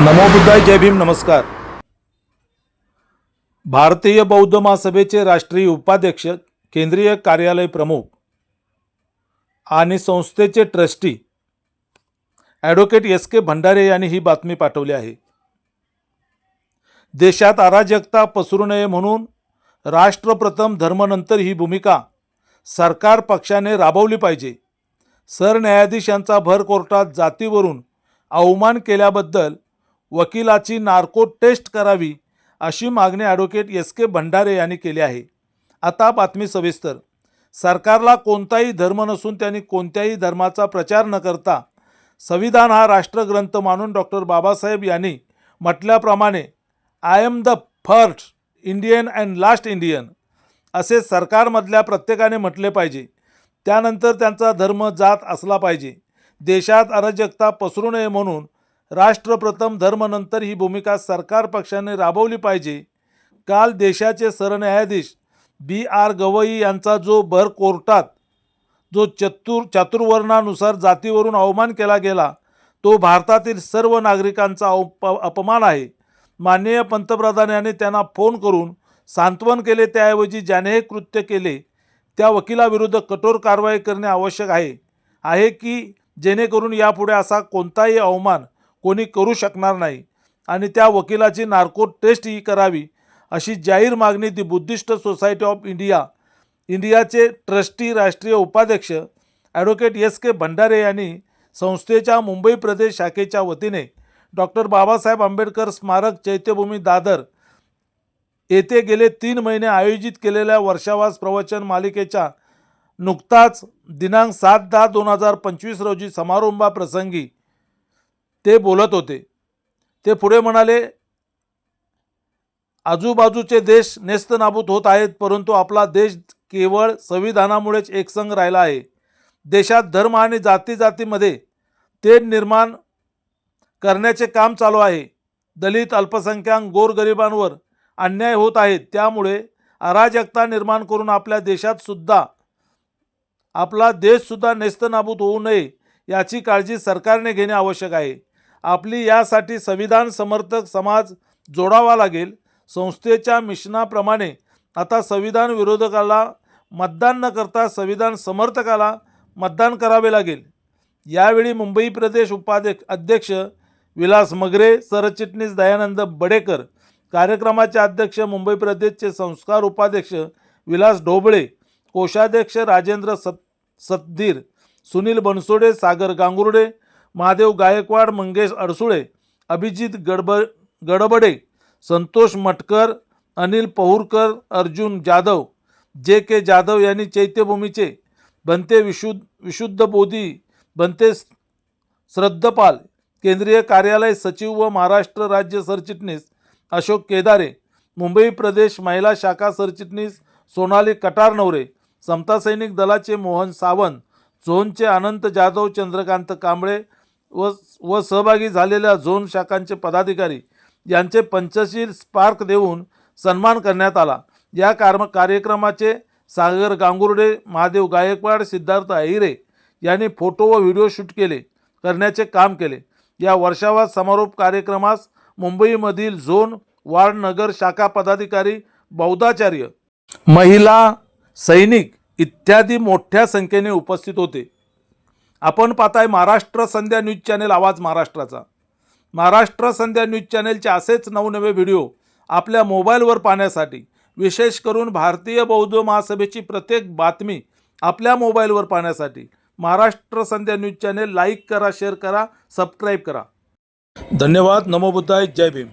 नमो बुद्धाय जय भीम नमस्कार. भारतीय बौद्ध महासभेचे राष्ट्रीय उपाध्यक्ष केंद्रीय कार्यालय प्रमुख आणि संस्थेचे trustee advocate S K Bhandare यांनी ही बातमी पाठवली आहे. देशात अराजकता पसरू नये म्हणून राष्ट्रप्रथम धर्मनंतर ही भूमिका सरकार पक्षाने राबवली पाहिजे. सरन्यायाधीश यांचा भर कोर्टात जातीवरून अवमान केल्याबद्दल वकिलाची नार्को टेस्ट करावी अशी मागणी ॲडव्होकेट एस के भंडारे यांनी केली आहे. आता बातमी सविस्तर. सरकारला कोणताही धर्म नसून त्यांनी कोणत्याही धर्माचा प्रचार न करता संविधान हा राष्ट्रग्रंथ मानून डॉक्टर बाबासाहेब यांनी म्हटल्याप्रमाणे I am the first Indian and last Indian असे सरकारमधल्या प्रत्येकाने म्हटले पाहिजे. त्यानंतर त्यांचा धर्म जात असला पाहिजे. देशात अराजकता पसरू नये म्हणून राष्ट्रप्रथम धर्मनंतर ही भूमिका सरकार पक्षाने राबवली पाहिजे. काल देशाचे सरन्यायाधीश बी आर गवई यांचा जो भर कोर्टात जो चतुर चातुर्वर्णानुसार जातीवरून अवमान केला गेला तो भारतातील सर्व नागरिकांचा अप अपमान आहे. माननीय पंतप्रधान यांनी त्यांना फोन करून सांत्वन केले त्याऐवजी ज्याने हे कृत्य केले त्या वकिलाविरुद्ध कठोर कारवाई करणे आवश्यक आहे. आहे की जेणेकरून यापुढे असा कोणताही अवमान कोणी करू शकणार नाही. आणि त्या वकिलाची नार्को टेस्ट ही करावी अशी जाहीर मागणी the Buddhist Society of India इंडियाचे ट्रस्टी राष्ट्रीय उपाध्यक्ष ॲडव्होकेट एस के भंडारे यांनी संस्थेच्या मुंबई प्रदेश शाखेच्या वतीने डॉक्टर बाबासाहेब आंबेडकर स्मारक चैत्यभूमी दादर येथे गेले तीन महिने आयोजित केलेल्या वर्षावास प्रवचन मालिकेच्या नुकताच दिनांक सात दहा दोन हजार पंचवीस रोजी समारंभाप्रसंगी ते बोलत होते. ते पुढे म्हणाले आजूबाजूचे देश नेस्तनाबूत होत आहेत परंतु आपला देश केवळ संविधानामुळेच एकसंघ राहिला आहे. देशात धर्म आणि जाती जातीमध्ये ते निर्माण करण्याचे काम चालू आहे. दलित अल्पसंख्याक गोरगरिबांवर अन्याय होत आहेत. त्यामुळे अराजकता निर्माण करून आपल्या देशात सुद्धा आपला देशसुद्धा नेस्तनाबूत होऊ नये याची काळजी सरकारने घेणे आवश्यक आहे. आपली यासाठी संविधान समर्थक समाज जोडावा लागेल. संस्थेच्या मिशनाप्रमाणे आता संविधान विरोधकाला मतदान न करता संविधान समर्थकाला मतदान करावे लागेल. यावेळी मुंबई प्रदेश उपाध्यक्ष अध्यक्ष विलास मगरे सरचिटणीस दयानंद बडेकर कार्यक्रमाचे अध्यक्ष मुंबई प्रदेशचे संस्कार उपाध्यक्ष विलास ढोबळे कोषाध्यक्ष राजेंद्र सत सतधीर सुनील बनसोडे सागर गांगुर्डे महादेव गायकवाड मंगेश अडसुळे अभिजित गडब गडबडे संतोष मटकर अनिल पहुरकर अर्जुन जाधव जे के जाधव यांनी चैत्यभूमीचे बनते विशुद्ध विशुद्ध बोधी बनते श्रद्धपाल केंद्रीय कार्यालय सचिव व महाराष्ट्र राज्य सरचिटणीस अशोक केदारे मुंबई प्रदेश महिला शाखा सरचिटणीस सोनाली कटारनवरे समता सैनिक दलाचे मोहन सावंत झोनचे अनंत जाधव चंद्रकांत कांबळे व व सहभागी झालेल्या झोन शाखांचे पदाधिकारी यांचे पंचशील स्पार्क देऊन सन्मान करण्यात आला. या कार्म कार्यक्रमाचे सागर गांगुर्डे महादेव गायकवाड सिद्धार्थ अहिरे यांनी फोटो व व्हिडिओ शूट केले करण्याचे काम केले. या वर्षावास समारोप कार्यक्रमास मुंबईमधील झोन वार्ड नगर शाखा पदाधिकारी बौद्धाचार्य महिला सैनिक इत्यादी मोठ्या संख्येने उपस्थित होते. आपण पाहताय महाराष्ट्र संध्या न्यूज चॅनेल आवाज महाराष्ट्राचा. महाराष्ट्र संध्या न्यूज चॅनेलचे असेच नवनवे व्हिडिओ आपल्या मोबाईलवर पाहण्यासाठी विशेष करून भारतीय बौद्ध महासभेची प्रत्येक बातमी आपल्या मोबाईलवर पाहण्यासाठी Maharashtra Sandhya news channel like करा शेअर करा सबस्क्राईब करा. धन्यवाद नमोबुद्धाय जय भीम.